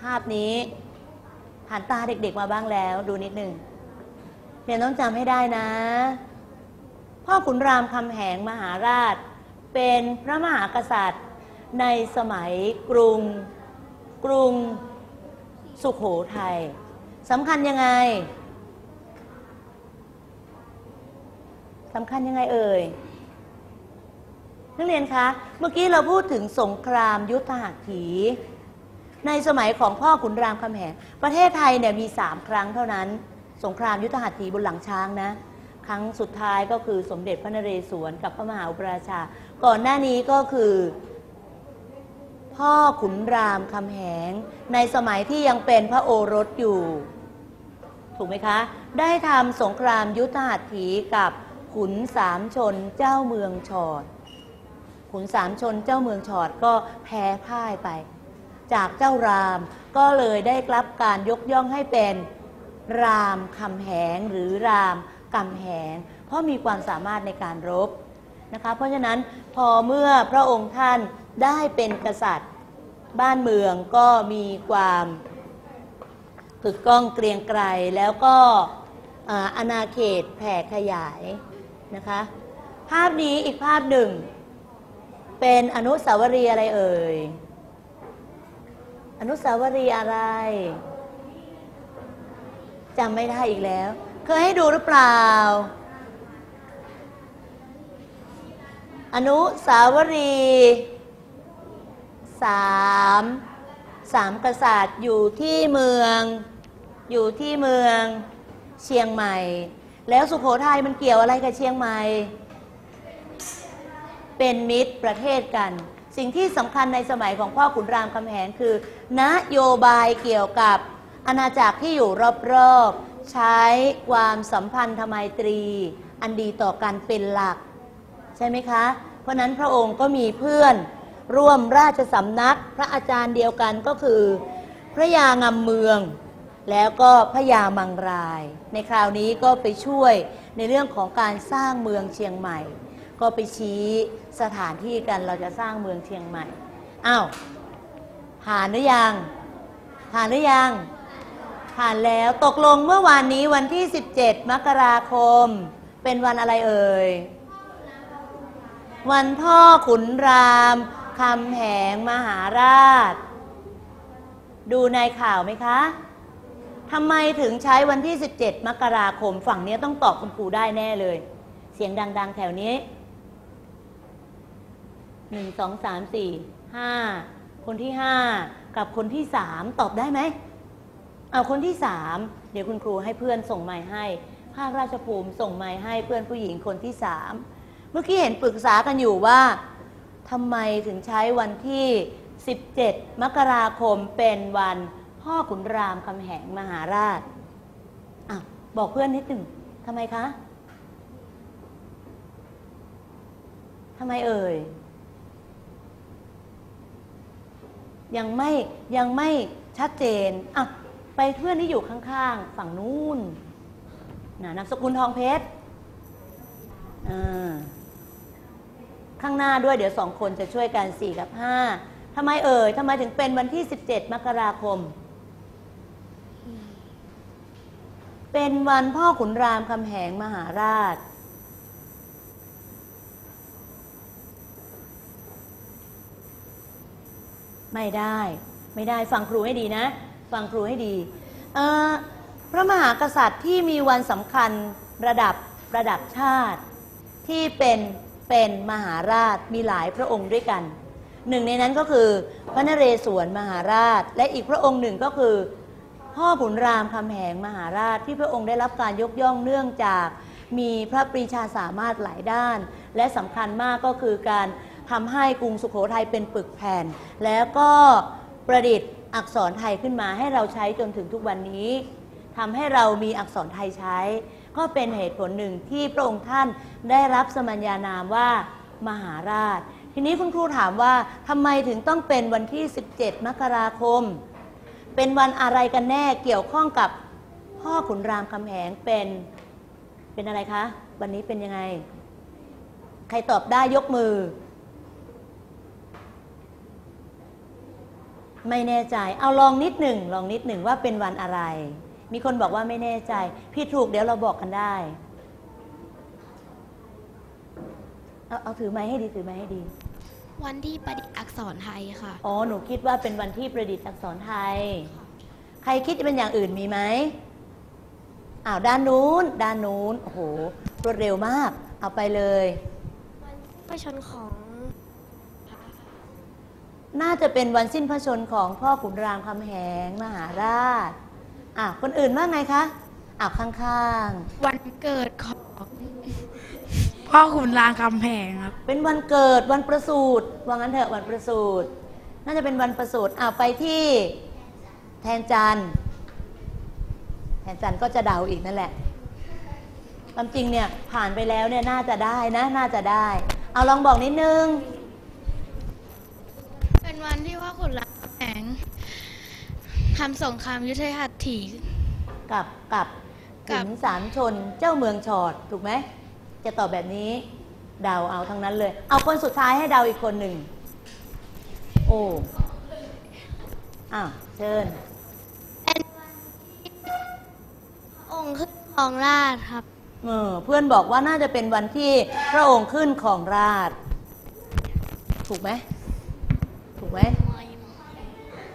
ภาพนี้ผ่านตาเด็กๆมาบ้างแล้ว ดูนิดหนึ่งเรียนต้องจำให้ได้นะ พ่อขุนรามคำแหงมหาราช เป็นพระมหากษัตริย์ ในสมัยกรุง กรุงสุขโขทัยสำคัญยังไงสำคัญยังไงเอ่ยนักเรียนคะ เมื่อกี้เราพูดถึงสงครามยุทธหัตถี ในสมัยของพ่อขุนรามคำแหงประเทศไทยเนี่ยมีสามครั้งเท่านั้น สงครามยุทธหัตถีบนหลังช้างนะ ครั้งสุดท้ายก็คือสมเด็จพระนเรศวรกับพระมหาอุปราชา ก่อนหน้านี้ก็คือ พ่อขุนรามคำแหง ในสมัยที่ยังเป็นพระโอรสอยู่ ถูกไหมคะ ได้ทำสงครามยุทธหัตถีกับขุนสามชนเจ้าเมืองชอดขุนสามชนเจ้าเมืองชอดก็แพ้พ่ายไป จากเจ้าราม ก็เลยได้รับการยกย่องให้เป็นรามคำแหงหรือรามกำแหง เพราะมีความสามารถในการรบนะคะ เพราะฉะนั้นพอเมื่อพระองค์ท่านได้เป็นกษัตริย์ บ้านเมืองก็มีความกึกก้องเกรียงไกรแล้วก็อาณาเขตแผ่ขยายนะคะ ภาพนี้อีกภาพหนึ่ง เป็นอนุสาวรีย์อะไรเอ่ย นุสาวรีย์อะไรจำไม่ได้อีกแล้ว เคยให้ดูหรือเปล่า อนุสาวรีย์สามสามกษัตริย์อยู่ที่เมือง อยู่ที่เมืองเชียงใหม่ แล้วสุโขทัยมันเกี่ยวอะไรกับเชียงใหม่ เป็นมิตรประเทศกัน สิ่งที่สำคัญในสมัยของพ่อขุนรามคำแหงคือ นโยบายเกี่ยวกับอาณาจักรที่อยู่รอบๆ ใช้ความสัมพันธไมตรี อันดีต่อกันเป็นหลัก ใช่ไหมคะ เพราะนั้นพระองค์ก็มีเพื่อน ร่วมราชสำนักพระอาจารย์เดียวกันก็คือ พระยางำเมือง แล้วก็พระยามังราย ในคราวนี้ก็ไปช่วยในเรื่องของการสร้างเมืองเชียงใหม่ ก็ไปชี้สถานที่กันเราจะสร้างเมืองเชียงใหม่อ้าว ผ่านหรือยังผ่านหรือยังผ่านแล้วตกลงเมื่อวานนี้วันที่ 17 มกราคม เป็นวันอะไรเอ่ย วันพ่อขุนรามคำแหงมหาราช ดูในข่าวไหมคะทำไมถึงใช้วันที่ 17 มกราคม ฝั่งนี้ต้องตอบคุณครูได้แน่เลย เสียงดัง ๆ แถวนี้หนึ่งสองสามสี่ห้า คนที่ห้ากับคนที่สามตอบได้ไหมเอาคนที่สามเดี๋ยวคุณครูให้เพื่อนส่งไม้ให้ ภาคราชภูมิส่งไม้ให้เพื่อนผู้หญิงคนที่สามเมื่อกี้เห็นปรึกษากันอยู่ว่าทำไมถึงใช้วันที่ 17 มกราคมเป็นวันพ่อขุนรามคำแหงมหาราชอะบอกเพื่อนนิดหนึ่งทำไมคะทำไมเอ่ย ยังไม่ยังไม่ชัดเจนอะไปเพื่อนที่อยู่ข้างๆ ฝั่งนู้นนะนามสกุลทองเพชรอ่าข้างหน้าด้วยเดี๋ยวสองคนจะช่วยกันสี่กับห้าทำไมเอ่ยทำไมถึงเป็นวันที่17มกราคม เป็นวันพ่อขุนรามคำแหงมหาราช ไม่ได้ ไม่ได้ฟังครูให้ดีนะ ฟังครูให้ดี พระมหากษัตริย์ที่มีวันสำคัญระดับระดับชาติ ที่เป็นเป็นมหาราชมีหลายพระองค์ด้วยกัน หนึ่งในนั้นก็คือพระนเรศวรมหาราช และอีกพระองค์หนึ่งก็คือพ่อขุนรามคำแหงมหาราชที่พระองค์ได้รับการยกย่องเนื่องจากมีพระปรีชาสามารถหลายด้าน และสำคัญมากก็คือการ ทำให้กรุงสุขโขทัยเป็นปึกแผ่น แล้วก็ประดิษฐ์อักษรไทยขึ้นมาให้เราใช้จนถึงทุกวันนี้ทำให้เรามีอักษรไทยใช้ ก็เป็นเหตุผลหนึ่งที่พระองค์ท่านได้รับสมัญญานามว่ามหาราช ทีนี้คุณครูถามว่าทำไมถึงต้องเป็นวันที่ 17 มกราคม เป็นวันอะไรกันแน่เกี่ยวข้องกับพ่อขุนรามคำแหงเป็นเป็นอะไรคะ วันนี้เป็นยังไง ใครตอบได้ยกมือ ไม่แน่ใจ เอาลองนิดหนึ่งลองนิดหนึ่งว่าเป็นวันอะไร มีคนบอกว่าไม่แน่ใจ พี่ถูกเดี๋ยวเราบอกกันได้ เอาเอาถือไม้ให้ดีถือไม้ให้ดี วันที่ประดิษฐ์อักษรไทยค่ะ อ๋อ หนูคิดว่าเป็นวันที่ประดิษฐ์อักษรไทย ใครคิดจะเป็นอย่างอื่นมีไหมอ้าวด้านนู้น ด้านนู้น โอ้โห รวดเร็วมาก เอาไปเลยพระชนของ น่าจะเป็นวันสิ้นพระชนม์ของพ่อขุนรามคำแหงมหาราชอะคนอื่นว่าไงคะอ้าวข้างวันเกิดของพ่อขุนรามคำแพงครับๆเป็นวันเกิดวันประสูติว่างั้นเถอะวันประสูติน่าจะเป็นวันประสูติอ้าวไปที่แทนจันทร์แทนจันทร์ก็จะเดาอีกนั่นแหละความจริงเนี่ยผ่านไปแล้วเนี่ยน่าจะได้นะ น่าจะได้ เอาลองบอกนิดนึง เป็นวันที่พ่อขุนรามคำแหง ทำสงครามยุทธหัตถี กับกับกัขุบนสามชนเจ้าเมืองชอดถูกไหม จะตอบแบบนี้เดาเอาทั้งนั้นเลย เอาคนสุดท้ายให้เดาอีกคนหนึ่ง โอ้อ้าวเชิญเป็นวันที่องค์ขึ้นของราชครับเออเพื่อนบอกว่าน่าจะเป็นวันที่พระองค์ขึ้นของราช ถูกไหมถูกไหม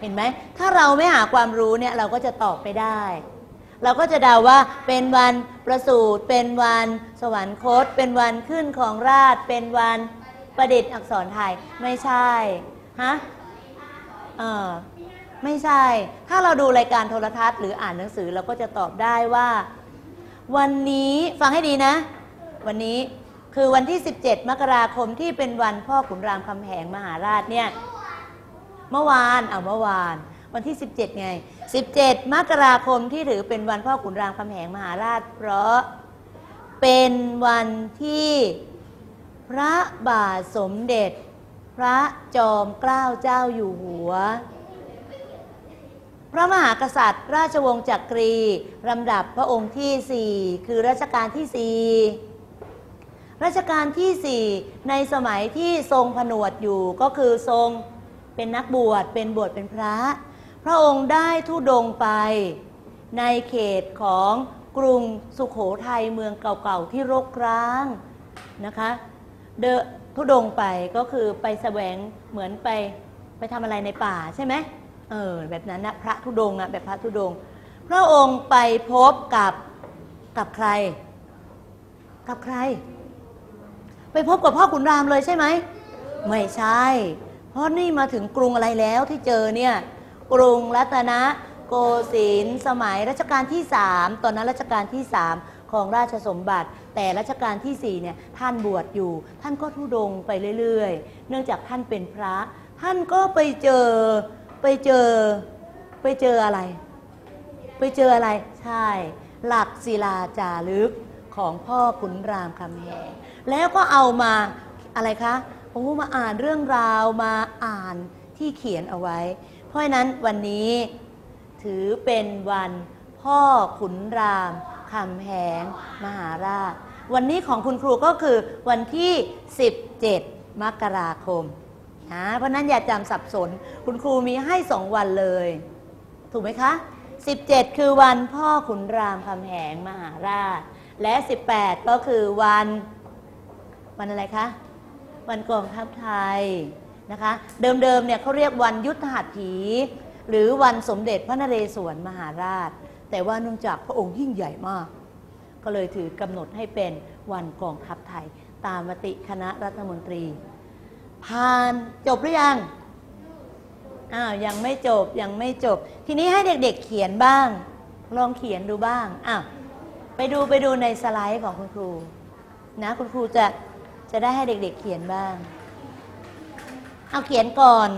เห็นไหม ถ้าเราไม่หาความรู้เนี่ยเราก็จะตอบไปได้ เราก็จะเดาว่าเป็นวันประสูติเป็นวันสวรรคต เป็นวันขึ้นของราช เป็นวันประดิษฐ์อักษรไทย ไม่ใช่ ฮะ เออไม่ใช่ ถ้าเราดูรายการโทรทัศน์หรืออ่านหนังสือเราก็จะตอบได้ว่า วันนี้ฟังให้ดีนะ วันนี้คือวันที่ 17 มกราคมที่เป็นวันพ่อขุนรามคำแหงมหาราชเนี่ย เมื่อวานเอาเมื่อวาน วันที่ 17 ไง 17 มกราคมที่ถือเป็นวันพ่อขุนรามคำแหงมหาราช เพราะเป็นวันที่พระบาทสมเด็จ พระจอมเกล้าเจ้าอยู่หัว พระมหากษัตริย์ ราชวงศ์จักรีลำดับพระองค์ที่ 4 คือรัชกาลที่ 4รัชกาลที่ 4 ในสมัยที่ทรงผนวดอยู่ก็คือทรง เป็นนักบวชเป็นบวชเป็นพระ พระองค์ได้ทุดงไปในเขตของกรุงสุขโขทัยเมืองเก่าๆที่รกร้างนะคะเดทุดงไปก็คือไปแสวงเหมือนไปไปทำอะไรในป่าใช่ไหมเออแบบนั้นนะพระทุดงค์อะแบบพระทุดง พระองค์ไปพบกับกับใคร กับใคร ไปพบกับพ่อขุนรามเลยใช่ไหม ไม่ใช่ เพราะนี่มาถึงกรุงอะไรแล้วที่เจอเนี่ยกรุงรัตนโกสินทร์สมัยรัชกาลที่สามตอนนั้นรัชกาลที่สามของราชสมบัติ แต่รัชกาลที่สี่เนี่ยท่านบวชอยู่ ท่านก็ทุดงไปเรื่อยๆ เนื่องจากท่านเป็นพระ ท่านก็ไปเจอไปเจอไปเจออะไร ไปเจออะไรใช่ หลักศิลาจารึกของพ่อขุนรามคำแหงแล้วก็เอามาอะไรคะ โอ้มาอ่านเรื่องราวมาอ่านที่เขียนเอาไว้ เพราะฉะนั้นวันนี้ถือเป็นวันพ่อขุนรามคำแหงมหาราช วันนี้ของคุณครูก็คือวันที่ 17 มกราคมนะเพราะนั้นอย่าจำสับสน คุณครูมีให้สองวันเลย ถูกไหมคะ 17 คือวันพ่อขุนรามคำแหงมหาราช และ 18 ก็คือวัน วันอะไรคะ วันกองทัพไทยนะคะ เดิมๆเนี่ยเขาเรียกวันยุทธหัตถี หรือวันสมเด็จพระนเรศวรมหาราช แต่ว่าเนื่องจากพระองค์ยิ่งใหญ่มาก ก็เลยถือกำหนดให้เป็นวันกองทัพไทย ตามมติคณะรัฐมนตรี ผ่านจบหรือยังอ้าวยังไม่จบยังไม่จบ ทีนี้ให้เด็กๆเขียนบ้าง ลองเขียนดูบ้างอ้าวไปดูไปดูในสไลด์ของคุณครูนะคุณครูจะ จะได้ให้เด็กๆเขียนบ้าง เอาเขียนก่อน